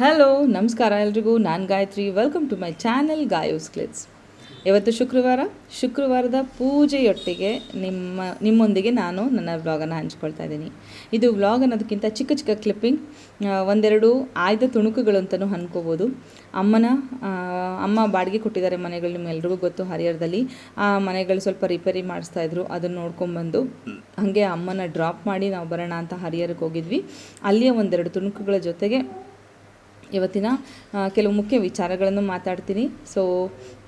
Hello ನಮಸ್ಕಾರ ಎಲ್ರಿಗೂ. ನಾನು Gayatri. Welcome to my channel Gayos ಕ್ಲಿಟ್ಸ್ ಇವತ್ತು ಶುಕ್ರವಾರ. ಶುಕ್ರವಾರದ ಪೂಜೆಯೊಟ್ಟಿಗೆ ನಿಮ್ಮ, ನಿಮ್ಮೊಂದಿಗೆ ನಾನು ನನ್ನ ವ್ಲಾಗನ್ನು ಹಂಚ್ಕೊಳ್ತಾ ಇದ್ದೀನಿ. ಇದು ವ್ಲಾಗ್ ಅನ್ನೋದಕ್ಕಿಂತ ಚಿಕ್ಕ ಚಿಕ್ಕ ಕ್ಲಿಪ್ಪಿಂಗ್ ಒಂದೆರಡು ಆಯ್ದ ತುಣುಕುಗಳು ಅಂತಲೂ ಅನ್ಕೋಬೋದು ಅಮ್ಮನ ಅಮ್ಮ ಬಾಡಿಗೆ ಕೊಟ್ಟಿದ್ದಾರೆ ಮನೆಗಳು ನಿಮ್ಮೆಲ್ರಿಗೂ ಗೊತ್ತು. ಹರಿಹರದಲ್ಲಿ ಆ ಮನೆಗಳು ಸ್ವಲ್ಪ ರಿಪೇರಿ ಮಾಡಿಸ್ತಾ ಇದ್ರು. ಅದನ್ನು ನೋಡ್ಕೊಂಬಂದು ಹಾಗೆ ಅಮ್ಮನ ಡ್ರಾಪ್ ಮಾಡಿ ನಾವು ಬರೋಣ ಅಂತ ಹರಿಹರಕ್ಕೆ ಹೋಗಿದ್ವಿ. ಅಲ್ಲಿಯ ಒಂದೆರಡು ತುಣುಕುಗಳ ಜೊತೆಗೆ ಇವತ್ತಿನ ಕೆಲವು ಮುಖ್ಯ ವಿಚಾರಗಳನ್ನು ಮಾತಾಡ್ತೀನಿ. ಸೊ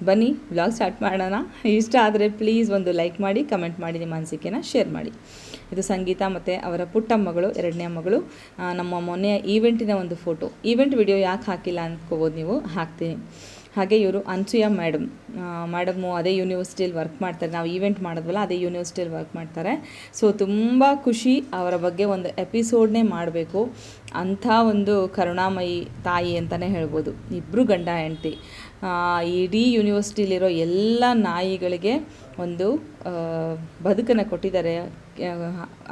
ಬನ್ನಿ ಬ್ಲಾಗ್ ಸ್ಟಾರ್ಟ್ ಮಾಡೋಣ. ಇಷ್ಟ ಆದರೆ ಪ್ಲೀಸ್ ಒಂದು ಲೈಕ್ ಮಾಡಿ ಕಮೆಂಟ್ ಮಾಡಿ, ನಿಮ್ಮ ಅನಿಸಿಕೆನ ಶೇರ್ ಮಾಡಿ. ಇದು ಸಂಗೀತ ಮತ್ತು ಅವರ ಪುಟ್ಟ ಮಗಳು ಎರಡನೇ ಮಗಳು ನಮ್ಮ ಮೊನ್ನೆಯ ಈವೆಂಟಿನ ಒಂದು ಫೋಟೋ ಈವೆಂಟ್ ವಿಡಿಯೋ ಯಾಕೆ ಹಾಕಿಲ್ಲ ಅಂದ್ಕೋಬೋದು ನೀವು? ಹಾಕ್ತೀನಿ. ಹಾಗೆ ಇವರು ಅನ್ಸೂಯ ಮೇಡಮ್ ಮೇಡಮು ಅದೇ ಯೂನಿವರ್ಸಿಟಿಯಲ್ಲಿ ವರ್ಕ್ ಮಾಡ್ತಾರೆ. ನಾವು ಈವೆಂಟ್ ಮಾಡಿದ್ವಲ್ಲ, ಅದೇ ಯೂನಿವರ್ಸಿಟಿಯಲ್ಲಿ ವರ್ಕ್ ಮಾಡ್ತಾರೆ. ಸೊ ತುಂಬ ಖುಷಿ ಅವರ ಬಗ್ಗೆ ಒಂದು ಎಪಿಸೋಡ್ನೇ ಮಾಡಬೇಕು. ಅಂಥ ಒಂದು ಕರುಣಾಮಯಿ ತಾಯಿ ಅಂತಲೇ ಹೇಳ್ಬೋದು. ಇಬ್ಬರು ಗಂಡ ಹೆಂಡತಿ. ಇಡೀ ಯೂನಿವರ್ಸಿಟಿಲಿರೋ ಎಲ್ಲ ನಾಯಿಗಳಿಗೆ ಒಂದು ಬದುಕನ್ನು ಕೊಟ್ಟಿದ್ದಾರೆ.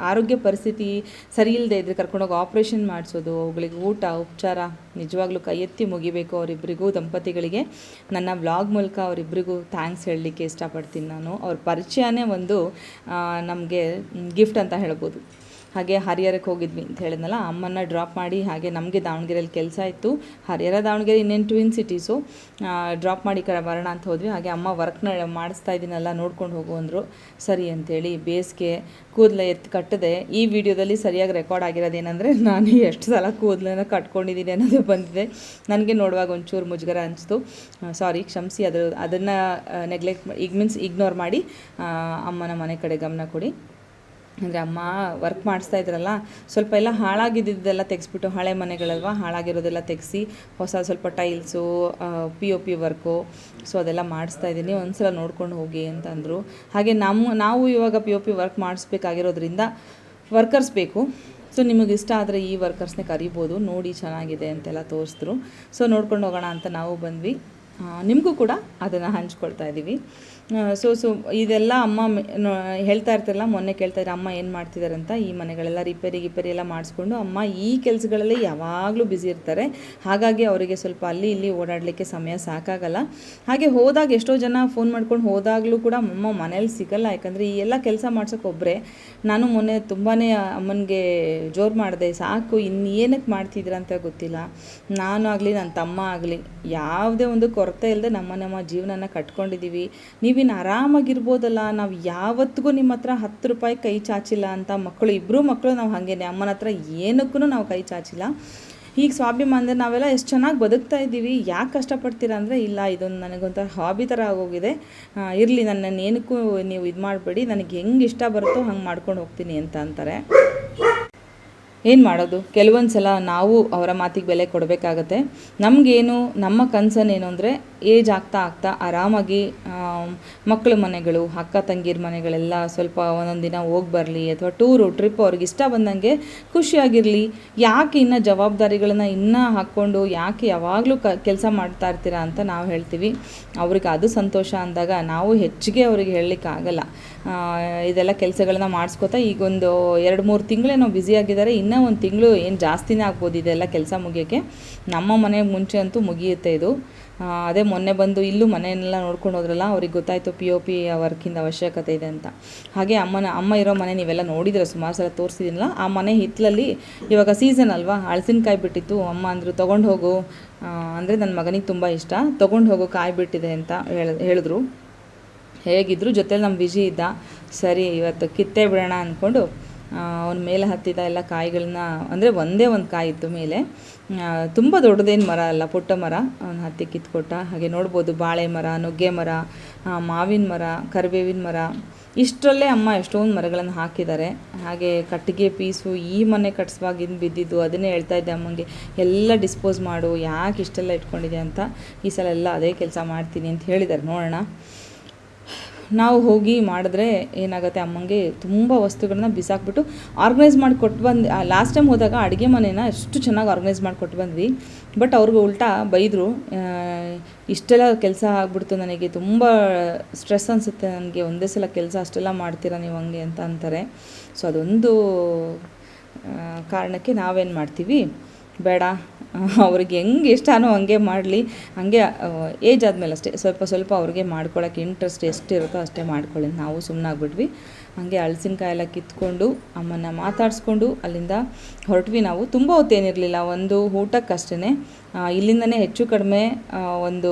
ಆರೋಗ್ಯ ಪರಿಸ್ಥಿತಿ ಸರಿ ಇಲ್ಲದೆ ಇದ್ದರೆ ಕರ್ಕೊಂಡೋಗಿ ಆಪ್ರೇಷನ್ ಮಾಡಿಸೋದು, ಅವುಗಳಿಗೆ ಊಟ, ಉಪಚಾರ ನಿಜವಾಗ್ಲೂ ಕೈ ಎತ್ತಿ ಮುಗಿಬೇಕು ಅವರಿಬ್ಬರಿಗೂ ದಂಪತಿಗಳಿಗೆ. ನನ್ನ ವ್ಲಾಗ್ ಮೂಲಕ ಅವರಿಬ್ಬರಿಗೂ ಥ್ಯಾಂಕ್ಸ್ ಹೇಳಲಿಕ್ಕೆ ಇಷ್ಟಪಡ್ತೀನಿ ನಾನು. ಅವ್ರ ಪರಿಚಯನೇ ಒಂದು ನಮಗೆ ಗಿಫ್ಟ್ ಅಂತ ಹೇಳ್ಬೋದು. ಹಾಗೆ ಹರಿಹರಕ್ಕೆ ಹೋಗಿದ್ವಿ ಅಂತ ಹೇಳಿದ್ನಲ್ಲ ಅಮ್ಮನ್ನ ಡ್ರಾಪ್ ಮಾಡಿ ಹಾಗೆ ನಮಗೆ ದಾವಣಗೆರೆಯಲ್ಲಿ ಕೆಲಸ ಇತ್ತು. ಹರಿಹರ, ದಾವಣಗೆರೆ ಇನ್ನೇನು ಟ್ವಿನ್ ಸಿಟೀಸು ಡ್ರಾಪ್ ಮಾಡಿ ಕಡೆ ಬರೋಣ ಅಂತ ಹೋದ್ವಿ. ಹಾಗೆ ಅಮ್ಮ ವರ್ಕ್ನ ಮಾಡಿಸ್ತಾ ಇದ್ದೀನಲ್ಲ ನೋಡ್ಕೊಂಡು ಹೋಗು ಅಂದರು. ಸರಿ ಅಂತೇಳಿ ಬೇಸಿಗೆ ಕೂದಲ ಎತ್ತು ಕಟ್ಟದೆ ಈ ವಿಡಿಯೋದಲ್ಲಿ ಸರಿಯಾಗಿ ರೆಕಾರ್ಡ್ ಆಗಿರೋದೇನೆಂದರೆ ನಾನು ಎಷ್ಟು ಸಲ ಕೂದಲನ್ನು ಕಟ್ಕೊಂಡಿದ್ದೀನಿ ಅನ್ನೋದು ಬಂದಿದೆ. ನನಗೆ ನೋಡುವಾಗ ಒಂಚೂರು ಮುಜುಗರ ಅನಿಸ್ತು. ಸಾರಿ ಕ್ಷಮಿಸಿ, ಅದರ, ಅದನ್ನು ನೆಗ್ಲೆಕ್ಟ್ ಈಗ ಮೀನ್ಸ್ ಇಗ್ನೋರ್ ಮಾಡಿ ಅಮ್ಮನ ಮನೆ ಕಡೆ ಗಮನ ಕೊಡಿ. ಅಂದರೆ ಅಮ್ಮ ವರ್ಕ್ ಮಾಡಿಸ್ತಾ ಇದ್ರಲ್ಲ, ಸ್ವಲ್ಪ ಎಲ್ಲ ಹಾಳಾಗಿದ್ದೆಲ್ಲ ತೆಗೆಸ್ಬಿಟ್ಟು, ಹಳೆ ಮನೆಗಳಲ್ವಾ, ಹಾಳಾಗಿರೋದೆಲ್ಲ ತೆಗೆಸಿ, ಹೊಸ ಸ್ವಲ್ಪ tiles P O P work so ಅದೆಲ್ಲ ಮಾಡಿಸ್ತಾ ಇದ್ದೀನಿ, ಒಂದ್ಸಲ ನೋಡ್ಕೊಂಡು ಹೋಗಿ ಅಂತಂದರು ಹಾಗೆ ನಮ್ಮ ನಾವು ಇವಾಗ ಪಿ ಒ ಪಿ ವರ್ಕ್ ಮಾಡಿಸ್ಬೇಕಾಗಿರೋದ್ರಿಂದ ವರ್ಕರ್ಸ್ ಬೇಕು. ಸೊ ನಿಮಗೆ ಇಷ್ಟ ಆದರೆ ಈ ವರ್ಕರ್ಸ್ನೇ ಕರಿಬೋದು, ನೋಡಿ ಚೆನ್ನಾಗಿದೆ ಅಂತೆಲ್ಲ ತೋರಿಸಿದ್ರು. ಸೊ ನೋಡ್ಕೊಂಡು ಹೋಗೋಣ ಅಂತ ನಾವು ಬಂದ್ವಿ. ನಿಮಗೂ ಕೂಡ ಅದನ್ನು ಹಂಚ್ಕೊಳ್ತಾ ಇದ್ದೀವಿ ಸೊ ಸೊ, ಇದೆಲ್ಲ ಅಮ್ಮ ಹೇಳ್ತಾ ಇರ್ತಾರಲ್ಲ, ಮೊನ್ನೆ ಇದ್ದಾರೆ ಅಮ್ಮ ಏನು ಮಾಡ್ತಿದ್ದಾರೆ ಅಂತ ಈ ಮನೆಗಳೆಲ್ಲ ರಿಪೇರಿ ಗಿಪೇರಿ ಎಲ್ಲ ಮಾಡಿಸ್ಕೊಂಡು, ಅಮ್ಮ ಈ ಕೆಲಸಗಳಲ್ಲಿ ಯಾವಾಗಲೂ ಬ್ಯುಸಿ ಇರ್ತಾರೆ. ಹಾಗಾಗಿ ಅವರಿಗೆ ಸ್ವಲ್ಪ ಅಲ್ಲಿ ಇಲ್ಲಿ ಓಡಾಡಲಿಕ್ಕೆ ಸಮಯ ಸಾಕಾಗಲ್ಲ. ಹಾಗೆ ಹೋದಾಗ ಎಷ್ಟೋ ಜನ ಫೋನ್ ಮಾಡ್ಕೊಂಡು ಹೋದಾಗಲೂ ಕೂಡ ಅಮ್ಮ ಮನೇಲಿ ಸಿಗಲ್ಲ. ಯಾಕಂದರೆ ಈ ಎಲ್ಲ ಕೆಲಸ ಮಾಡ್ಸೋಕೆ ಒಬ್ಬರೇ ನಾನು ಮೊನ್ನೆ ತುಂಬಾ ಅಮ್ಮನಿಗೆ ಜೋರು ಮಾಡಿದೆ, ಸಾಕು ಇನ್ನು ಏನಕ್ಕೆ ಮಾಡ್ತಿದ್ದೀರ ಅಂತ ಗೊತ್ತಿಲ್ಲ. ನಾನು ಆಗಲಿ ನನ್ನ ತಮ್ಮ ಆಗಲಿ, ಯಾವುದೇ ಒಂದು ಕೊರತೆ ಇಲ್ಲದೆ ನಮ್ಮ ನಮ್ಮ ಜೀವನನ ಕಟ್ಕೊಂಡಿದ್ದೀವಿ ನೀವಿನ್ನು ಆರಾಮಾಗಿರ್ಬೋದಲ್ಲ, ನಾವು ಯಾವತ್ತಿಗೂ ನಿಮ್ಮ ಹತ್ರ ಹತ್ತು ರೂಪಾಯಿ ಕೈ ಚಾಚಿಲ್ಲ ಅಂತ ಮಕ್ಕಳು ಇಬ್ಬರು ಮಕ್ಕಳು ನಾವು ಹಾಗೇನೆ, ಅಮ್ಮನ ಹತ್ರ ಏನಕ್ಕೂ ನಾವು ಕೈ ಚಾಚಿಲ್ಲ. ಈಗ ಅಂದರೆ ನಾವೆಲ್ಲ ಎಷ್ಟು ಚೆನ್ನಾಗಿ ಬದುಕ್ತಾ ಇದ್ದೀವಿ, ಯಾಕೆ ಕಷ್ಟಪಡ್ತೀರಾ ಅಂದರೆ, ಇಲ್ಲ, ಇದೊಂದು ನನಗೊಂಥರ ಹಾಬಿ ಥರ ಆಗೋಗಿದೆ. ಇರಲಿ ನನ್ನನ್ನು ಏನಕ್ಕೂ ನೀವು ಇದು ಮಾಡಬೇಡಿ, ನನಗೆ ಹೆಂಗೆ ಇಷ್ಟ ಬರುತ್ತೋ ಹಂಗೆ ಮಾಡ್ಕೊಂಡು ಹೋಗ್ತೀನಿ ಅಂತ ಅಂತಾರೆ. ಏನು ಮಾಡೋದು? ಕೆಲವೊಂದು ಸಲ ನಾವು ಅವರ ಮಾತಿಗೆ ಬೆಲೆ ಕೊಡಬೇಕಾಗತ್ತೆ. ನಮಗೇನು, ನಮ್ಮ ಕನ್ಸನ್ ಅಂದರೆ, ಏಜ್ ಆಗ್ತಾ ಆಗ್ತಾ ಆರಾಮಾಗಿ ಮಕ್ಕಳ ಮನೆಗಳು, ಅಕ್ಕ ತಂಗಿರ ಮನೆಗಳೆಲ್ಲ ಸ್ವಲ್ಪ ಒಂದೊಂದು ದಿನ ಹೋಗಿ ಬರಲಿ ಅಥವಾ ಟೂರು, ಟ್ರಿಪ್ ಅವ್ರಿಗೆ ಇಷ್ಟ ಬಂದಂಗೆ ಖುಷಿಯಾಗಿರಲಿ. ಯಾಕೆ ಇನ್ನು ಜವಾಬ್ದಾರಿಗಳನ್ನ ಇನ್ನೂ ಹಾಕ್ಕೊಂಡು, ಯಾಕೆ ಯಾವಾಗಲೂ ಕ, ಕೆಲಸ ಮಾಡ್ತಾ ಇರ್ತೀರಾ ಅಂತ ನಾವು ಹೇಳ್ತೀವಿ. ಅವ್ರಿಗೆ ಅದು ಸಂತೋಷ ಅಂದಾಗ ನಾವು ಹೆಚ್ಚಿಗೆ ಅವ್ರಿಗೆ ಹೇಳಲಿಕ್ಕಾಗಲ್ಲ. ಇದೆಲ್ಲ ಕೆಲಸಗಳನ್ನ ಮಾಡಿಸ್ಕೊತಾ ಈಗೊಂದು ಎರಡು ಮೂರು ತಿಂಗಳೇನೋ ಬ್ಯುಸಿ ಆಗಿದ್ದಾರೆ ಇನ್ನೂ ಒಂದು ತಿಂಗಳು ಏನು ಜಾಸ್ತಿನೇ ಆಗ್ಬೋದು ಇದೆಲ್ಲ ಕೆಲಸ ಮುಗಿಯೋಕ್ಕೆ. ನಮ್ಮ ಮನೆ ಮುಂಚೆ ಅಂತೂ ಮುಗಿಯುತ್ತೆ ಇದು. ಅದೇ ಮೊನ್ನೆ ಬಂದು ಇಲ್ಲೂ ಮನೆಯನ್ನೆಲ್ಲ ನೋಡ್ಕೊಂಡು ಹೋದ್ರಲ್ಲ, ಅವ್ರಿಗೆ ಗೊತ್ತಾಯಿತು ಪಿ ಒ ಪಿ ವರ್ಕಿಂದ ಅವಶ್ಯಕತೆ ಇದೆ ಅಂತ. ಹಾಗೆ ಅಮ್ಮನ, ಅಮ್ಮ ಇರೋ ಮನೆ ನೀವೆಲ್ಲ ನೋಡಿದ್ರೆ, ಸುಮಾರು ಸಲ ತೋರಿಸಿದ್ದೀನಲ್ಲ ಆ ಮನೆ ಹಿತ್ತಲಲ್ಲಿ ಇವಾಗ ಸೀಸನ್ ಅಲ್ವಾ, ಹಳಸಿನಕಾಯಿ ಬಿಟ್ಟಿತ್ತು. ಅಮ್ಮ ಅಂದರು, ತೊಗೊಂಡು ಹೋಗು. ಅಂದರೆ ನನ್ನ ಮಗನಿಗೆ ತುಂಬ ಇಷ್ಟ. ತೊಗೊಂಡು ಹೋಗೋ, ಕಾಯಿ ಬಿಟ್ಟಿದೆ ಅಂತ ಹೇಳ, ಹೇಳಿದ್ರು. ಹೇಗಿದ್ರು ಜೊತೆಲಿ ನಮ್ಮ ವಿಜಿ ಇದ್ದ. ಸರಿ, ಇವತ್ತು ಕಿತ್ತೇ ಬಿಡೋಣ ಅಂದ್ಕೊಂಡು ಅವನ ಮೇಲೆ ಹತ್ತಿದ ಎಲ್ಲ ಕಾಯಿಗಳನ್ನ ಅಂದರೆ ಒಂದೇ ಒಂದು ಕಾಯಿ ಇತ್ತು ಮೇಲೆ ತುಂಬ ದೊಡ್ಡದೇನು ಮರ ಅಲ್ಲ, ಪುಟ್ಟ ಮರ, ಅವನ ಹತ್ತಿ ಕಿತ್ಕೊಟ್ಟ. ಹಾಗೆ ನೋಡ್ಬೋದು ಬಾಳೆ ಮರ, ನುಗ್ಗೆ ಮರ ಮಾವಿನ ಮರ, ಕರಿಬೇವಿನ ಮರ. ಇಷ್ಟರಲ್ಲೇ ಅಮ್ಮ ಎಷ್ಟೊಂದು ಮರಗಳನ್ನು ಹಾಕಿದ್ದಾರೆ ಹಾಗೆ ಕಟ್ಟಿಗೆ ಪೀಸು, ಈ ಮನೆ ಕಟ್ಸುವಾಗಿಂದ ಬಿದ್ದಿದ್ದು, ಅದನ್ನೇ ಹೇಳ್ತಾ ಇದ್ದೆ ಅಮ್ಮಂಗೆ. ಎಲ್ಲ ಡಿಸ್ಪೋಸ್ ಮಾಡು, ಯಾಕೆ ಇಷ್ಟೆಲ್ಲ ಇಟ್ಕೊಂಡಿದೆ ಅಂತ. ಈ ಸಲ ಎಲ್ಲ ಅದೇ ಕೆಲಸ ಮಾಡ್ತೀನಿ ಅಂತ ಹೇಳಿದ್ದಾರೆ ನೋಡೋಣ. ನಾವು ಹೋಗಿ ಮಾಡಿದ್ರೆ ಏನಾಗುತ್ತೆ ಅಮ್ಮಂಗೆ ತುಂಬ ವಸ್ತುಗಳನ್ನ ಬಿಸಾಕ್ಬಿಟ್ಟು ಆರ್ಗನೈಸ್ ಮಾಡಿ ಕೊಟ್ಟು ಬಂದು ಲಾಸ್ಟ್ ಟೈಮ್ ಹೋದಾಗ ಅಡುಗೆ ಮನೇನ ಎಷ್ಟು ಚೆನ್ನಾಗಿ ಆರ್ಗನೈಸ್ ಮಾಡಿ ಕೊಟ್ಟು ಬಂದ್ವಿ. ಬಟ್ ಅವ್ರಿಗೆ ಉಲ್ಟಾ ಬೈದರು ಇಷ್ಟೆಲ್ಲ ಕೆಲಸ ಆಗ್ಬಿಡ್ತು ನನಗೆ, ತುಂಬ ಸ್ಟ್ರೆಸ್ ಅನಿಸುತ್ತೆ ನನಗೆ, ಒಂದೇ ಸಲ ಕೆಲಸ ಅಷ್ಟೆಲ್ಲ ಮಾಡ್ತೀರಾ ನೀವು ಹಂಗೆ ಅಂತ ಅಂತಾರೆ. ಸೊ ಅದೊಂದು ಕಾರಣಕ್ಕೆ ನಾವೇನು ಮಾಡ್ತೀವಿ, ಬೇಡ ಅವ್ರಿಗೆ ಹೆಂಗೆ ಇಷ್ಟನೋ ಹಂಗೆ ಮಾಡಲಿ. ಹಾಗೆ ಏಜ್ ಆದಮೇಲೆ ಅಷ್ಟೇ. ಸ್ವಲ್ಪ ಸ್ವಲ್ಪ ಅವ್ರಿಗೆ ಮಾಡ್ಕೊಳಕ್ಕೆ ಇಂಟ್ರೆಸ್ಟ್ ಎಷ್ಟಿರುತ್ತೋ ಅಷ್ಟೇ ಮಾಡ್ಕೊಳ್ಳಿ. ನಾವು ಸುಮ್ಮನಾಗ್ಬಿಟ್ವಿ ಹಾಗೆ ಹಲಸಿನ್ಕಾಯಿ ಎಲ್ಲ ಕಿತ್ಕೊಂಡು ಅಮ್ಮನ ಮಾತಾಡಿಸ್ಕೊಂಡು ಅಲ್ಲಿಂದ ಹೊರಟ್ವಿ ನಾವು. ತುಂಬ ಹೊತ್ತೇನಿರಲಿಲ್ಲ ಒಂದು ಊಟಕ್ಕಷ್ಟೇ ಇಲ್ಲಿಂದನೇ ಹೆಚ್ಚು ಕಡಿಮೆ ಒಂದು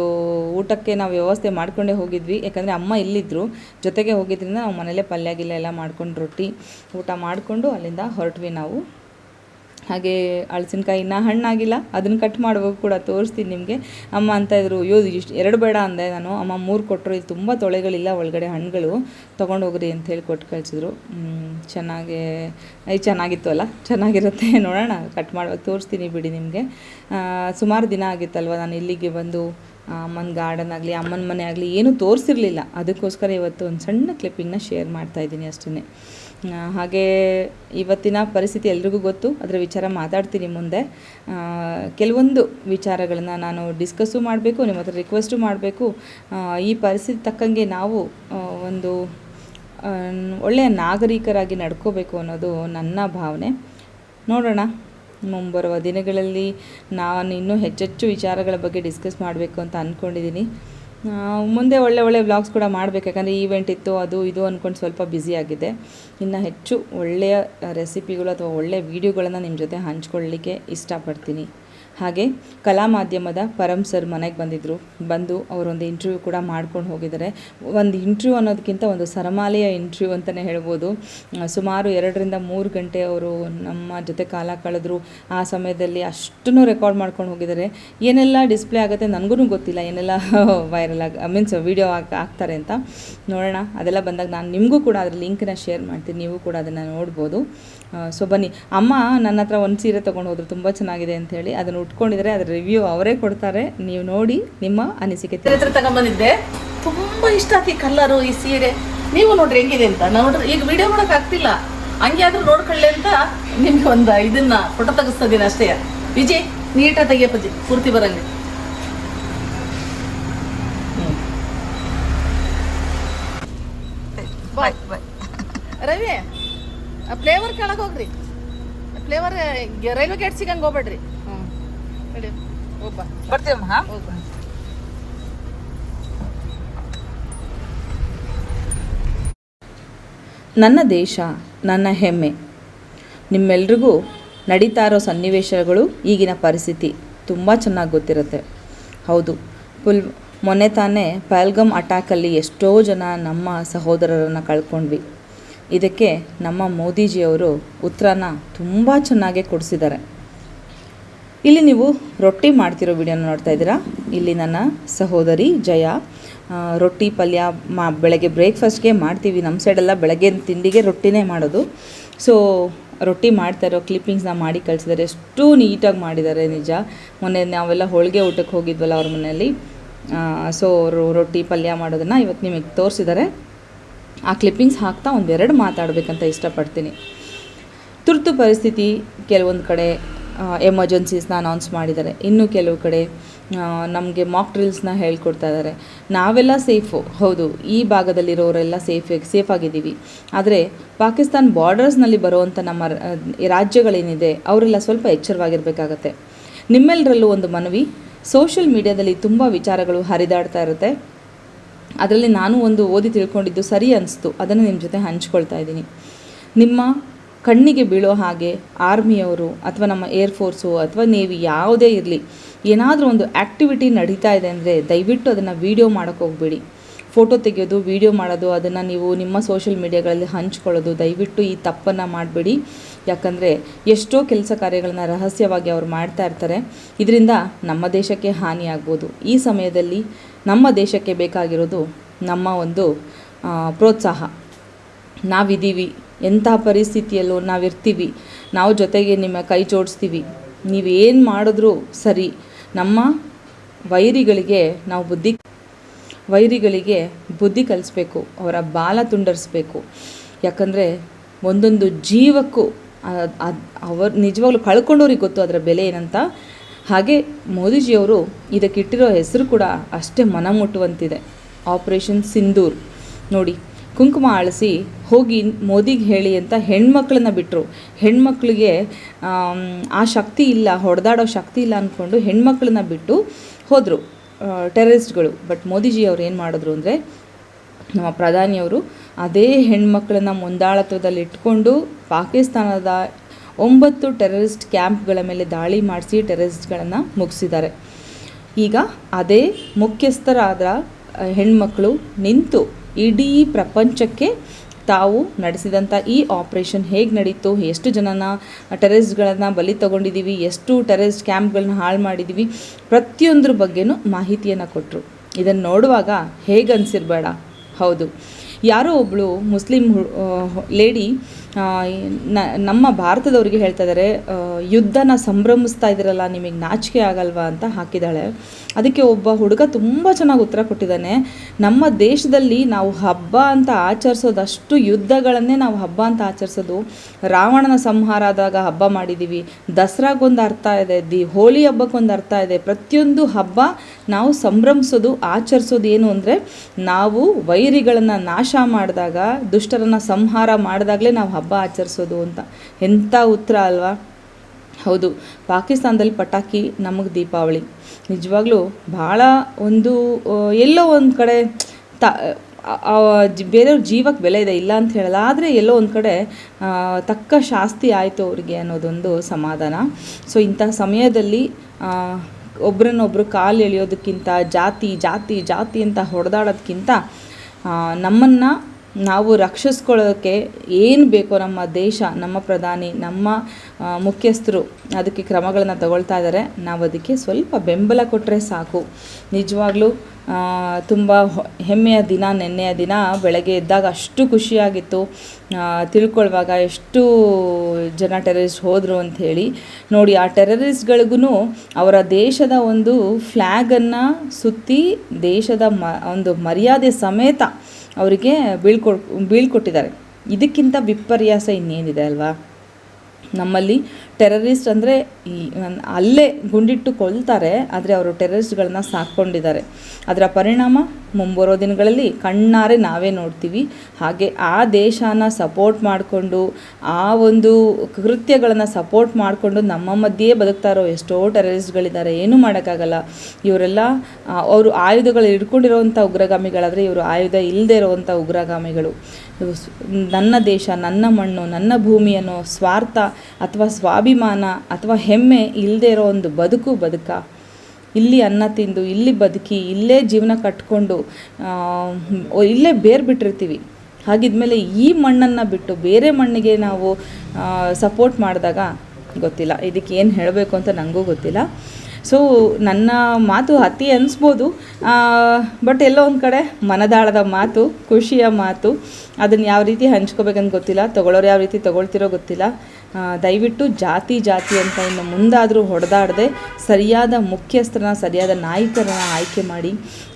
ಊಟಕ್ಕೆ ನಾವು ವ್ಯವಸ್ಥೆ ಮಾಡಿಕೊಂಡೇ ಹೋಗಿದ್ವಿ. ಯಾಕಂದರೆ ಅಮ್ಮ ಇಲ್ಲಿದ್ದರು ಜೊತೆಗೆ ಹೋಗಿದ್ದರಿಂದ ನಾವು ಮನೇಲೇ ಪಲ್ಯ ಗಿಲ್ಯ ಎಲ್ಲ ಮಾಡ್ಕೊಂಡು ರೊಟ್ಟಿ ಊಟ ಮಾಡಿಕೊಂಡು ಅಲ್ಲಿಂದ ಹೊರಟ್ವಿ ನಾವು. ಹಾಗೆ ಇನ್ನೂ ಹಣ್ಣಾಗಿಲ್ಲ. ಅದನ್ನು ಕಟ್ ಮಾಡುವಾಗ ಕೂಡ ತೋರಿಸ್ತೀನಿ ನಿಮಗೆ. ಅಮ್ಮ ಅಂತ ಇದ್ರು, ಅಯ್ಯೋ ಇಷ್ಟು, ಎರಡು ಬೇಡ ಅಂದೆ ನಾನು. ಅಮ್ಮ, ಮೂರು ಕೊಟ್ಟರು ಇಲ್ಲಿ ತುಂಬ ತೊಳೆಗಳಿಲ್ಲ ಒಳಗಡೆ ಹಣ್ಣುಗಳು. ತೊಗೊಂಡು ಹೋಗ್ರಿ ಅಂತ ಹೇಳಿ ಕೊಟ್ಟು ಕಳಿಸಿದ್ರು. ಚೆನ್ನಾಗಿ ಚೆನ್ನಾಗಿತ್ತು ಅಲ್ಲ? ಚೆನ್ನಾಗಿರುತ್ತೆ ನೋಡೋಣ ಕಟ್ ಮಾಡುವಾಗ ತೋರಿಸ್ತೀನಿ ಬಿಡಿ ನಿಮಗೆ. ಸುಮಾರು ದಿನ ಆಗಿತ್ತಲ್ವ ನಾನು ಇಲ್ಲಿಗೆ ಬಂದು ಅಮ್ಮನ ಗಾರ್ಡನ್ ಆಗಲಿ, ಅಮ್ಮನ ಮನೆ ಆಗಲಿ, ಏನೂ ತೋರಿಸಿರಲಿಲ್ಲ. ಅದಕ್ಕೋಸ್ಕರ ಇವತ್ತು ಒಂದು ಸಣ್ಣ ಕ್ಲಿಪ್ಪಿಂಗ್ನ ಶೇರ್ ಮಾಡ್ತಾ ಇದ್ದೀನಿ ಅಷ್ಟೇ ಹಾಗೆ ಇವತ್ತಿನ ಪರಿಸ್ಥಿತಿ ಎಲ್ರಿಗೂ ಗೊತ್ತು. ಅದರ ವಿಚಾರ ಮಾತಾಡ್ತೀನಿ ಮುಂದೆ. ಕೆಲವೊಂದು ವಿಚಾರಗಳನ್ನು ನಾನು ಡಿಸ್ಕಸ್ಸು ಮಾಡಬೇಕು, ನಿಮ್ಮ ಹತ್ರ ರಿಕ್ವೆಸ್ಟು ಮಾಡಬೇಕು. ಈ ಪರಿಸ್ಥಿತಿ ತಕ್ಕಂಗೆ ನಾವು ಒಂದು ಒಳ್ಳೆಯ ನಾಗರಿಕರಾಗಿ ನಡ್ಕೋಬೇಕು ಅನ್ನೋದು ನನ್ನ ಭಾವನೆ. ನೋಡೋಣ. ಮುಂಬರುವ ದಿನಗಳಲ್ಲಿ ನಾನು ಇನ್ನೂ ಹೆಚ್ಚೆಚ್ಚು ವಿಚಾರಗಳ ಬಗ್ಗೆ ಡಿಸ್ಕಸ್ ಮಾಡಬೇಕು ಅಂತ ಅಂದ್ಕೊಂಡಿದ್ದೀನಿ ಮುಂದೆ ಒಳ್ಳೆ ಒಳ್ಳೆ ವ್ಲಾಗ್ಸ್ ಕೂಡ ಮಾಡಬೇಕು. ಯಾಕಂದರೆ ಈವೆಂಟ್ ಇತ್ತು, ಅದು ಇದು ಅಂದ್ಕೊಂಡು ಸ್ವಲ್ಪ ಬ್ಯುಸಿ ಆಗಿದೆ ಇನ್ನು ಹೆಚ್ಚು ಒಳ್ಳೆಯ ರೆಸಿಪಿಗಳು ಅಥವಾ ಒಳ್ಳೆಯ ವೀಡಿಯೋಗಳನ್ನು ನಿಮ್ಮ ಜೊತೆ ಹಂಚ್ಕೊಳ್ಳಿಕ್ಕೆ ಇಷ್ಟಪಡ್ತೀನಿ. ಹಾಗೆ ಕಲಾ ಮಾಧ್ಯಮದ ಪರಮ್ ಸರ್ ಮನೆಗೆ ಬಂದಿದ್ದರು ಬಂದು ಅವರೊಂದು ಇಂಟರ್ವ್ಯೂ ಕೂಡ ಮಾಡ್ಕೊಂಡು ಹೋಗಿದ್ದಾರೆ. ಒಂದು ಇಂಟರ್ವ್ಯೂ ಅನ್ನೋದಕ್ಕಿಂತ ಒಂದು ಸರಮಾಲೆಯ ಇಂಟರ್ವ್ಯೂ ಅಂತಲೇ ಹೇಳ್ಬೋದು. ಸುಮಾರು ಎರಡರಿಂದ ಮೂರು ಗಂಟೆ ಅವರು ನಮ್ಮ ಜೊತೆ ಕಾಲ ಕಳೆದ್ರು. ಆ ಸಮಯದಲ್ಲಿ ಅಷ್ಟನ್ನು ರೆಕಾರ್ಡ್ ಮಾಡ್ಕೊಂಡು ಹೋಗಿದ್ದಾರೆ. ಏನೆಲ್ಲ ಡಿಸ್ಪ್ಲೇ ಆಗುತ್ತೆ ನನಗೂ ಗೊತ್ತಿಲ್ಲ. ಏನೆಲ್ಲ ವೈರಲ್ ಆಗ ಮೀನ್ಸ್ ವೀಡಿಯೋ ಹಾಕ್ ಹಾಕ್ತಾರೆ ಅಂತ ನೋಡೋಣ. ಅದೆಲ್ಲ ಬಂದಾಗ ನಾನು ನಿಮಗೂ ಕೂಡ ಅದ್ರ ಲಿಂಕ್ನ ಶೇರ್ ಮಾಡ್ತೀನಿ. ನೀವು ಕೂಡ ಅದನ್ನು ನೋಡ್ಬೋದು. ಸೊ ಬನ್ನಿ. ಅಮ್ಮ ನನ್ನ ಹತ್ರ ಒಂದು ಸೀರೆ ತೊಗೊಂಡು ಹೋದ್ರು ತುಂಬ ಚೆನ್ನಾಗಿದೆ ಅಂತ ಹೇಳಿ. ಅದನ್ನ ಉಟ್ಕೊಂಡಿದ್ರೆ ಅದ್ರ ರಿವ್ಯೂ ಅವರೇ ಕೊಡ್ತಾರೆ. ನೀವು ನೋಡಿ ನಿಮ್ಮ ಅನಿಸಿಕೆ ತಗೊಂಡ್ಬಂದಿದ್ದೆ ಹತ್ರ ತಗೊಂಬಂದಿದ್ದೆ ತುಂಬಾ ಇಷ್ಟ ಆತಿ ಕಲ್ಲರು ಈ ಸೀರೆ. ನೀವು ನೋಡ್ರಿ ಹೆಂಗಿದೆ ಅಂತ. ನೋಡಿದ್ರೆ ನೋಡ್ರಿ ಈಗ ವಿಡಿಯೋ ಮಾಡಕ್ ಆಗ್ತಿಲ್ಲ. ಹಂಗೆ ಆದ್ರೂ ನೋಡ್ಕೊಳ್ಳಿ ಅಂತ ನಿಮ್ಗೆ ಒಂದು ಇದನ್ನ ಫೋಟೋ ತೆಗಿಸ್ತಾ ಇದೀನಿ ಅಷ್ಟೇ. ವಿಜಯ್ ನೀಟಾಗಿ ತೆಗಿಯಪ್ಪ ಪೂರ್ತಿ ಬರಂಗೆ. ಬಾಯ್ ಬಾಯ್ ರವಿ ಫ್ಲೇವರ್ ಕೆಳಗೆ ಹೋಗ್ರಿ. ಫ್ಲೇವರ್ ರೈಲ್ವೆ ಗೇಟ್ ಸಿಗಂಗೆ ಹೋಗ್ಬೇಡ್ರಿ. ಹ್ಞೂ ನಡಿ. ಹೋಗ್ಬಾ. ಬರ್ತೀವಮ್ಮ ಹೋಗ್ಬಾ. ನನ್ನ ದೇಶ ನನ್ನ ಹೆಮ್ಮೆ. ನಿಮ್ಮೆಲ್ರಿಗೂ ನಡೀತಾ ಇರೋ ಸನ್ನಿವೇಶಗಳು ಈಗಿನ ಪರಿಸ್ಥಿತಿ ತುಂಬ ಚೆನ್ನಾಗಿ ಗೊತ್ತಿರುತ್ತೆ. ಹೌದು ಪುಲ್ ಮೊನ್ನೆ ತಾನೇ ಪಹಲ್ಗಮ್ ಅಟ್ಯಾಕಲ್ಲಿ ಎಷ್ಟೋ ಜನ ನಮ್ಮ ಸಹೋದರರನ್ನು ಕಳ್ಕೊಂಡ್ವಿ. ಇದಕ್ಕೆ ನಮ್ಮ ಮೋದಿಜಿಯವರು ಉತ್ತರನ ತುಂಬ ಚೆನ್ನಾಗೇ ಕೊಡಿಸಿದ್ದಾರೆ. ಇಲ್ಲಿ ನೀವು ರೊಟ್ಟಿ ಮಾಡ್ತಿರೋ ವಿಡಿಯೋನ ನೋಡ್ತಾ ಇದ್ದೀರಾ? ಇಲ್ಲಿ ನನ್ನ ಸಹೋದರಿ ಜಯ. ರೊಟ್ಟಿ ಪಲ್ಯ ಮಾ, ಬೆಳಗ್ಗೆ ಬ್ರೇಕ್ಫಾಸ್ಟ್ಗೆ ಮಾಡ್ತೀವಿ. ನಮ್ಮ ಸೈಡೆಲ್ಲ ಬೆಳಗ್ಗೆ ತಿಂಡಿಗೆ ರೊಟ್ಟಿನೇ ಮಾಡೋದು. ಸೊ ರೊಟ್ಟಿ ಮಾಡ್ತಾ ಇರೋ ಕ್ಲಿಪ್ಪಿಂಗ್ಸ್ನ ಮಾಡಿ ಕಳಿಸಿದ್ದಾರೆ. ಎಷ್ಟು ನೀಟಾಗಿ ಮಾಡಿದ್ದಾರೆ ನಿಜ. ಮೊನ್ನೆ ನಾವೆಲ್ಲ ಹೋಳಿಗೆ ಊಟಕ್ಕೆ ಹೋಗಿದ್ವಲ್ಲ ಅವ್ರ ಮನೆಯಲ್ಲಿ. ಸೊ ಅವರು ರೊಟ್ಟಿ ಪಲ್ಯ ಮಾಡೋದನ್ನು ಇವತ್ತು ನಿಮಗೆ ತೋರಿಸಿದ್ದಾರೆ. ಆ ಕ್ಲಿಪ್ಪಿಂಗ್ಸ್ ಹಾಕ್ತಾ ಒಂದೆರಡು ಮಾತಾಡಬೇಕಂತ ಇಷ್ಟಪಡ್ತೀನಿ. ತುರ್ತು ಪರಿಸ್ಥಿತಿ ಕೆಲವೊಂದು ಕಡೆ ಎಮರ್ಜೆನ್ಸೀಸ್ನ ಅನೌನ್ಸ್ ಮಾಡಿದ್ದಾರೆ. ಇನ್ನು ಕೆಲವು ಕಡೆ ನಮಗೆ ಮಾಕ್ ಡ್ರಿಲ್ಸ್ನ ಹೇಳ್ಕೊಡ್ತಾ ಇದ್ದಾರೆ. ನಾವೆಲ್ಲ ಸೇಫು ಹೌದು, ಈ ಭಾಗದಲ್ಲಿರೋರೆಲ್ಲ ಸೇಫ್ ಸೇಫ್ ಆಗಿದ್ದೀವಿ. ಆದರೆ, ಪಾಕಿಸ್ತಾನ್ ಬಾರ್ಡರ್ಸ್ನಲ್ಲಿ ಬರುವಂಥ ನಮ್ಮ ರಾಜ್ಯಗಳೇನಿದೆ, ಅವರೆಲ್ಲ ಸ್ವಲ್ಪ ಎಚ್ಚರವಾಗಿರಬೇಕಾಗತ್ತೆ. ನಿಮ್ಮೆಲ್ಲರಲ್ಲೂ ಒಂದು ಮನವಿ ಸೋಷಿಯಲ್ ಮೀಡಿಯಾದಲ್ಲಿ ತುಂಬ ವಿಚಾರಗಳು ಹರಿದಾಡ್ತಾ ಇರುತ್ತೆ. ಅದರಲ್ಲಿ ನಾನು ಒಂದು ಓದಿ ತಿಳ್ಕೊಂಡಿದ್ದು ಸರಿ ಅನಿಸ್ತು. ಅದನ್ನು ನಿಮ್ಮ ಜೊತೆ ಹಂಚ್ಕೊಳ್ತಾ ಇದ್ದೀನಿ. ನಿಮ್ಮ ಕಣ್ಣಿಗೆ ಬೀಳೋ ಹಾಗೆ ಆರ್ಮಿಯವರು ಅಥವಾ ನಮ್ಮ ಏರ್ಫೋರ್ಸು ಅಥವಾ ನೇವಿ ಯಾವುದೇ ಇರಲಿ ಏನಾದರೂ ಒಂದು ಆ್ಯಕ್ಟಿವಿಟಿ ನಡೀತಾ ಇದೆ ಅಂದರೆ ದಯವಿಟ್ಟು ಅದನ್ನು ವೀಡಿಯೋ ಮಾಡೋಕ್ಕೆ ಹೋಗಬೇಡಿ. ಫೋಟೋ ತೆಗೆಯೋದು ವೀಡಿಯೋ ಮಾಡೋದು, ಅದನ್ನು ನೀವು ನಿಮ್ಮ ಸೋಷಿಯಲ್ ಮೀಡಿಯಾಗಳಲ್ಲಿ ಹಂಚ್ಕೊಳ್ಳೋದು, ದಯವಿಟ್ಟು ಈ ತಪ್ಪನ್ನು ಮಾಡಬೇಡಿ. ಯಾಕಂದರೆ ಎಷ್ಟೋ ಕೆಲಸ ಕಾರ್ಯಗಳನ್ನ ರಹಸ್ಯವಾಗಿ ಅವರು ಮಾಡ್ತಾ ಇರ್ತಾರೆ. ಇದರಿಂದ ನಮ್ಮ ದೇಶಕ್ಕೆ ಹಾನಿಯಾಗ್ಬೋದು ಈ ಸಮಯದಲ್ಲಿ ನಮ್ಮ ದೇಶಕ್ಕೆ ಬೇಕಾಗಿರೋದು ನಮ್ಮ ಒಂದು ಪ್ರೋತ್ಸಾಹ. ನಾವಿದ್ದೀವಿ. ಎಂಥ ಪರಿಸ್ಥಿತಿಯಲ್ಲೂ ನಾವಿರ್ತೀವಿ. ನಾವು ಜೊತೆಗೆ ನಿಮ್ಮ ಕೈ ಜೋಡಿಸ್ತೀವಿ. ನೀವೇನು ಮಾಡಿದ್ರೂ ಸರಿ. ನಮ್ಮ ವೈರಿಗಳಿಗೆ ನಾವು ಬುದ್ಧಿ ವೈರಿಗಳಿಗೆ ಬುದ್ಧಿ ಕಲಿಸ್ಬೇಕು, ಅವರ ಬಾಲ ತುಂಡರಿಸ್ಬೇಕು. ಯಾಕಂದರೆ ಒಂದೊಂದು ಜೀವಕ್ಕೂ ಅದ್- ಅವರು, ನಿಜವಾಗ್ಲೂ ಕಳ್ಕೊಂಡವ್ರಿಗೆ ಗೊತ್ತು ಅದರ ಬೆಲೆ ಏನಂತ. ಹಾಗೆ ಮೋದಿಜಿಯವರು ಇದಕ್ಕಿಟ್ಟಿರೋ ಹೆಸರು ಕೂಡ ಅಷ್ಟೇ ಮನ ಮುಟ್ಟುವಂತಿದೆ ಆಪರೇಷನ್ ಸಿಂಧೂರ್. ನೋಡಿ, ಕುಂಕುಮ ಆಳಿಸಿ ಹೋಗಿ ಮೋದಿಗೆ ಹೇಳಿ ಅಂತ ಹೆಣ್ಮಕ್ಳನ್ನ ಬಿಟ್ಟರು ಹೆಣ್ಮಕ್ಳಿಗೆ ಆ ಶಕ್ತಿ ಇಲ್ಲ, ಹೊಡೆದಾಡೋ ಶಕ್ತಿ ಇಲ್ಲ ಅಂದ್ಕೊಂಡು ಹೆಣ್ಮಕ್ಳನ್ನ ಬಿಟ್ಟು ಹೋದರು. ಟೆರರಿಸ್ಟ್ಗಳು. ಬಟ್ ಮೋದಿಜಿ ಅವ್ರು ಏನು ಮಾಡಿದ್ರು ಅಂದರೆ, ನಮ್ಮ ಪ್ರಧಾನಿಯವರು ಅದೇ ಹೆಣ್ಮಕ್ಳನ್ನು ಮುಂದಾಳತ್ವದಲ್ಲಿ ಇಟ್ಕೊಂಡು ಪಾಕಿಸ್ತಾನದ ಒಂಬತ್ತು ಟೆರರಿಸ್ಟ್ ಕ್ಯಾಂಪ್ಗಳ ಮೇಲೆ ದಾಳಿ ಮಾಡಿಸಿ ಟೆರರಿಸ್ಟ್ಗಳನ್ನು ಮುಗಿಸಿದ್ದಾರೆ. ಈಗ ಅದೇ ಮುಖ್ಯಸ್ಥರಾದ ಹೆಣ್ಮಕ್ಕಳು ನಿಂತು ಇಡೀ ಪ್ರಪಂಚಕ್ಕೆ ತಾವು ನಡೆಸಿದಂಥ ಈ ಆಪ್ರೇಷನ್ ಹೇಗೆ ನಡೀತು? ಎಷ್ಟು ಜನನ ಟೆರರಿಸ್ಟ್ಗಳನ್ನು ಬಲಿ ತಗೊಂಡಿದ್ದೀವಿ ಎಷ್ಟು ಟೆರರಿಸ್ಟ್ ಕ್ಯಾಂಪ್ಗಳನ್ನ ಹಾಳು ಮಾಡಿದ್ದೀವಿ ಪ್ರತಿಯೊಂದ್ರ ಬಗ್ಗೆನೂ ಮಾಹಿತಿಯನ್ನು ಕೊಟ್ಟರು ಇದನ್ನು ನೋಡುವಾಗ ಹೇಗೆ ಅನಿಸಿರ್ಬೇಡ. ಹೌದು. ಯಾರೋ ಒಬ್ಬಳು ಮುಸ್ಲಿಂ ಲೇಡಿ ನಮ್ಮ ಭಾರತದವ್ರಿಗೆ ಹೇಳ್ತಾ ಇದ್ದಾರೆ ಯುದ್ಧನ ಸಂಭ್ರಮಿಸ್ತಾ ಇದ್ದೀರಲ್ಲ ನಿಮಗೆ ನಾಚಿಕೆ ಆಗಲ್ವಾ ಅಂತ ಹಾಕಿದ್ದಾಳೆ ಅದಕ್ಕೆ ಒಬ್ಬ ಹುಡುಗ ತುಂಬ ಚೆನ್ನಾಗಿ ಉತ್ತರ ಕೊಟ್ಟಿದ್ದಾನೆ. ನಮ್ಮ ದೇಶದಲ್ಲಿ ನಾವು ಹಬ್ಬ ಅಂತ ಆಚರಿಸೋದಷ್ಟು ಯುದ್ಧಗಳನ್ನೇ ನಾವು ಹಬ್ಬ ಅಂತ ಆಚರಿಸೋದು. ರಾವಣನ ಸಂಹಾರ ಆದಾಗ ಹಬ್ಬ ಮಾಡಿದ್ದೀವಿ ದಸರಾಗೊಂದು ಅರ್ಥ ಇದೆ, ದಿ, ಹೋಳಿ ಹಬ್ಬಕ್ಕೊಂದು ಅರ್ಥ ಇದೆ. ಪ್ರತಿಯೊಂದು ಹಬ್ಬ ನಾವು ಸಂಭ್ರಮಿಸೋದು, ಆಚರಿಸೋದು ಏನು ಅಂದರೆ ನಾವು ವೈರಿಗಳನ್ನು ನಾಶ ಮಾಡಿದಾಗ, ದುಷ್ಟರನ್ನು ಸಂಹಾರ ಮಾಡಿದಾಗಲೇ ನಾವು ಹಬ್ಬ ಆಚರಿಸೋದು ಅಂತ. ಎಂಥ ಉತ್ತರ ಅಲ್ವಾ? ಹೌದು, ಪಾಕಿಸ್ತಾನದಲ್ಲಿ ಪಟಾಕಿ ನಮಗೆ ದೀಪಾವಳಿ. ನಿಜವಾಗ್ಲೂ ಭಾಳ ಒಂದು ಎಲ್ಲೋ ಒಂದು ಕಡೆ ತ ಬೇರೆಯವ್ರ ಜೀವಕ್ಕೆ ಬೆಲೆ ಇದೆ, ಇಲ್ಲ ಅಂತ ಹೇಳಲ್ಲ, ಆದರೆ ಎಲ್ಲೋ ಒಂದು ಕಡೆ ತಕ್ಕ ಶಾಸ್ತಿ ಆಯಿತು ಅವ್ರಿಗೆ ಅನ್ನೋದೊಂದು ಸಮಾಧಾನ. ಸೊ, ಇಂಥ ಸಮಯದಲ್ಲಿ ಒಬ್ರನ್ನೊಬ್ರು ಕಾಲು ಎಳೆಯೋದಕ್ಕಿಂತ ಜಾತಿ ಜಾತಿ ಜಾತಿ ಅಂತ ಹೊಡೆದಾಡೋದಕ್ಕಿಂತ ನಮ್ಮನ್ನು ನಾವು ರಕ್ಷಿಸ್ಕೊಳ್ಳೋಕ್ಕೆ ಏನು ಬೇಕೋ ನಮ್ಮ ದೇಶ, ನಮ್ಮ ಪ್ರಧಾನಿ, ನಮ್ಮ ಮುಖ್ಯಸ್ಥರು ಅದಕ್ಕೆ ಕ್ರಮಗಳನ್ನು ತಗೊಳ್ತಾ ಇದ್ದಾರೆ ನಾವು ಅದಕ್ಕೆ ಸ್ವಲ್ಪ ಬೆಂಬಲ ಕೊಟ್ಟರೆ ಸಾಕು. ನಿಜವಾಗ್ಲೂ ತುಂಬ ಹೆಮ್ಮೆಯ ದಿನ, ನೆನ್ನೆಯ ದಿನ, ಬೆಳಗ್ಗೆ ಎದ್ದಾಗ ಅಷ್ಟು ಖುಷಿಯಾಗಿತ್ತು. ತಿಳ್ಕೊಳ್ಳುವಾಗ ಎಷ್ಟು ಜನ ಟೆರರಿಸ್ಟ್ ಹೋದರು ಅಂಥೇಳಿ. ನೋಡಿ, ಆ ಟೆರರಿಸ್ಟ್ಗಳಿಗೂ ಅವರ ದೇಶದ ಒಂದು ಫ್ಲ್ಯಾಗನ್ನು ಸುತ್ತಿ ದೇಶದ ಮ, ಒಂದು ಮರ್ಯಾದೆ ಸಮೇತ ಅವರಿಗೆ ಬೀಳ್ಕೊ ಬೀಳ್ಕೊಟ್ಟಿದ್ದಾರೆ. ಇದಕ್ಕಿಂತ ವಿಪರ್ಯಾಸ ಇನ್ನೇನಿದೆ ಅಲ್ವಾ? ನಮ್ಮಲ್ಲಿ ಟೆರರಿಸ್ಟ್ ಅಂದರೆ ಈ ಅಲ್ಲೇ ಗುಂಡಿಟ್ಟು ಕೊಲ್ತಾರೆ ಆದರೆ ಅವರು ಟೆರರಿಸ್ಟ್ಗಳನ್ನ ಸಾಕ್ಕೊಂಡಿದ್ದಾರೆ. ಅದರ ಪರಿಣಾಮ ಮುಂಬರೋ ದಿನಗಳಲ್ಲಿ ಕಣ್ಣಾರೆ ನಾವೇ ನೋಡ್ತೀವಿ. ಹಾಗೆ ಆ ದೇಶನ ಸಪೋರ್ಟ್ ಮಾಡಿಕೊಂಡು, ಆ ಒಂದು ಕೃತ್ಯಗಳನ್ನು ಸಪೋರ್ಟ್ ಮಾಡಿಕೊಂಡು ನಮ್ಮ ಮಧ್ಯೆ ಬದುಕ್ತಾ ಇರೋ ಎಷ್ಟೋ ಟೆರರಿಸ್ಟ್ಗಳಿದ್ದಾರೆ ಏನೂ ಮಾಡೋಕ್ಕಾಗಲ್ಲ. ಇವರೆಲ್ಲ ಅವರು ಆಯುಧಗಳು ಹಿಡ್ಕೊಂಡಿರೋವಂಥ ಉಗ್ರಗಾಮಿಗಳಾದರೆ ಇವರು ಆಯುಧ ಇಲ್ಲದೆ ಇರುವಂಥ ಉಗ್ರಗಾಮಿಗಳು. ನನ್ನ ದೇಶ, ನನ್ನ ಮಣ್ಣು, ನನ್ನ ಭೂಮಿ ಅನ್ನೋ ಸ್ವಾರ್ಥ ಅಥವಾ ಸ್ವಾಭಿಮಾನ ಅಥವಾ ಹೆಮ್ಮೆ ಇಲ್ಲದೇ ಇರೋ ಒಂದು ಬದುಕು ಬದುಕ. ಇಲ್ಲಿ ಅನ್ನ ತಿಂದು, ಇಲ್ಲಿ ಬದುಕಿ, ಇಲ್ಲೇ ಜೀವನ ಕಟ್ಕೊಂಡು ಇಲ್ಲೇ ಬೇರೆ ಬಿಟ್ಟಿರ್ತೀವಿ. ಹಾಗಿದ್ಮೇಲೆ ಈ ಮಣ್ಣನ್ನು ಬಿಟ್ಟು ಬೇರೆ ಮಣ್ಣಿಗೆ ನಾವು ಸಪೋರ್ಟ್ ಮಾಡಿದಾಗ ಗೊತ್ತಿಲ್ಲ. ಇದಕ್ಕೆ ಏನು ಹೇಳಬೇಕು ಅಂತ ನನಗೂ ಗೊತ್ತಿಲ್ಲ. ಸೊ ನನ್ನ ಮಾತು ಅತಿ ಅನಿಸ್ಬೋದು. ಬಟ್ ಎಲ್ಲೋ ಒಂದು ಕಡೆ ಮನದಾಳದ ಮಾತು, ಖುಷಿಯ ಮಾತು, ಅದನ್ನು ಯಾವ ರೀತಿ ಹಂಚ್ಕೋಬೇಕಂತ ಗೊತ್ತಿಲ್ಲ ತೊಗೊಳೋರು ಯಾವ ರೀತಿ ತೊಗೊಳ್ತಿರೋ ಗೊತ್ತಿಲ್ಲ. ದಯವಿಟ್ಟು ಜಾತಿ ಜಾತಿ ಅಂತ ಇನ್ನು ಮುಂದಾದರೂ ಹೊಡೆದಾಡದೆ ಸರಿಯಾದ ಮುಖ್ಯಸ್ಥರನ್ನ, ಸರಿಯಾದ ನಾಯಕರನ್ನ ಆಯ್ಕೆ ಮಾಡಿ,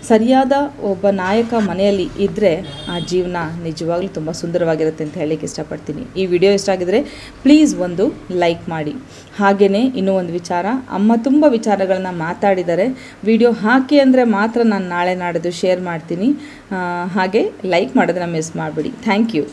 ಸರಿಯಾದ ಒಬ್ಬ ನಾಯಕ ಮನೆಯಲ್ಲಿ ಇದ್ದರೆ ಆ ಜೀವನ ನಿಜವಾಗ್ಲೂ ತುಂಬ ಸುಂದರವಾಗಿರುತ್ತೆ ಅಂತ ಹೇಳಲಿಕ್ಕೆ ಇಷ್ಟಪಡ್ತೀನಿ. ಈ ವಿಡಿಯೋ ಇಷ್ಟ ಆಗಿದ್ರೆ ಪ್ಲೀಸ್ ಒಂದು ಲೈಕ್ ಮಾಡಿ. ಹಾಗೆಯೇ ಇನ್ನೂ ಒಂದು ವಿಚಾರ, ಅಮ್ಮ ತುಂಬ ವಿಚಾರಗಳನ್ನ ಮಾತಾಡಿದ್ದಾರೆ. ವಿಡಿಯೋ ಹಾಕಿ ಅಂದರೆ ಮಾತ್ರ ನಾನು ನಾಳೆ ನಾಡಿದ್ದು ಶೇರ್ ಮಾಡ್ತೀನಿ. ಹಾಗೆ ಲೈಕ್ ಮಾಡೋದನ್ನ ಮಿಸ್ ಮಾಡಿಬಿಡಿ. Thank you.